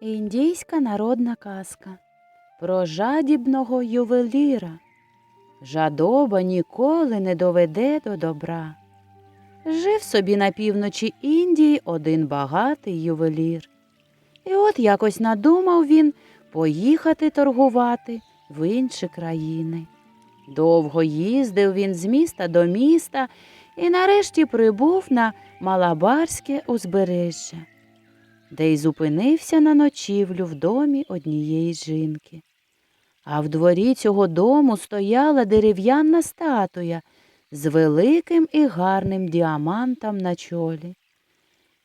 Індійська народна казка про жадібного ювеліра. Жадоба ніколи не доведе до добра. Жив собі на півночі Індії один багатий ювелір. І от якось надумав він поїхати торгувати в інші країни. Довго їздив він з міста до міста і нарешті прибув на Малабарське узбережжя, де й зупинився на ночівлю в домі однієї жінки. А в дворі цього дому стояла дерев'яна статуя з великим і гарним діамантом на чолі.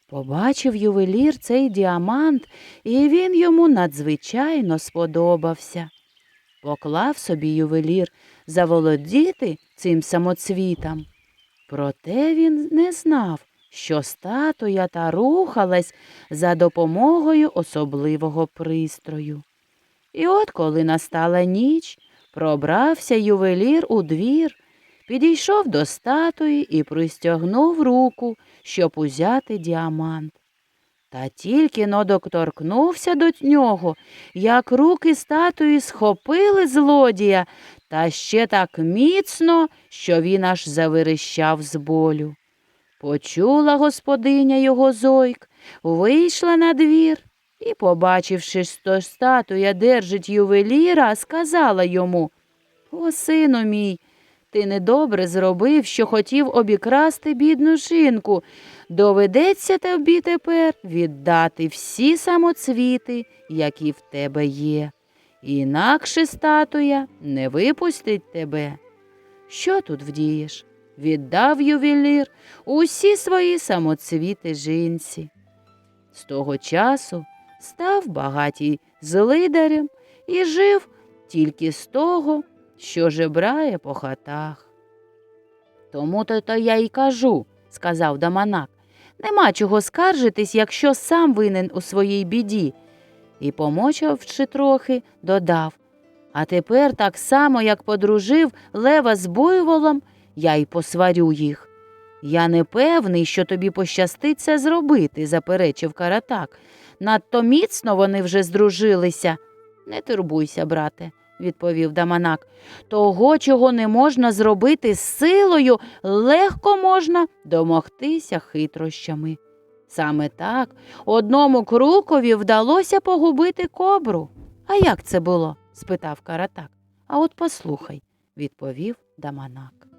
Побачив ювелір цей діамант, і він йому надзвичайно сподобався. Поклав собі ювелір заволодіти цим самоцвітом. Проте він не знав, що статуя та рухалась за допомогою особливого пристрою. І от, коли настала ніч, пробрався ювелір у двір, підійшов до статуї і пристягнув руку, щоб узяти діамант. Та тільки но доторкнувся до нього, як руки статуї схопили злодія, та ще так міцно, що він аж заверещав з болю. Почула господиня його зойк, вийшла на двір і, побачивши, що статуя держить ювеліра, сказала йому О, сину мій, ти недобре зробив, що хотів обікрасти бідну жінку. Доведеться тобі тепер віддати всі самоцвіти, які в тебе є. Інакше статуя не випустить тебе. Що тут вдієш? Віддав ювелір усі свої самоцвіти жінці. З того часу став багатій злидарем і жив тільки з того, що жебрає по хатах. Тому то, то я й кажу, сказав Даманак, нема чого скаржитись, якщо сам винен у своїй біді. І, помочавши трохи, додав А тепер так само, як подружив лева з буйволом, я й посварю їх. Я не певний, що тобі пощастить це зробити, заперечив Каратак. Надто міцно вони вже здружилися. Не турбуйся, брате, відповів Даманак. Того, чого не можна зробити з силою, легко можна домогтися хитрощами. Саме так одному крукові вдалося погубити кобру. А як це було? спитав Каратак. А от послухай, відповів Даманак.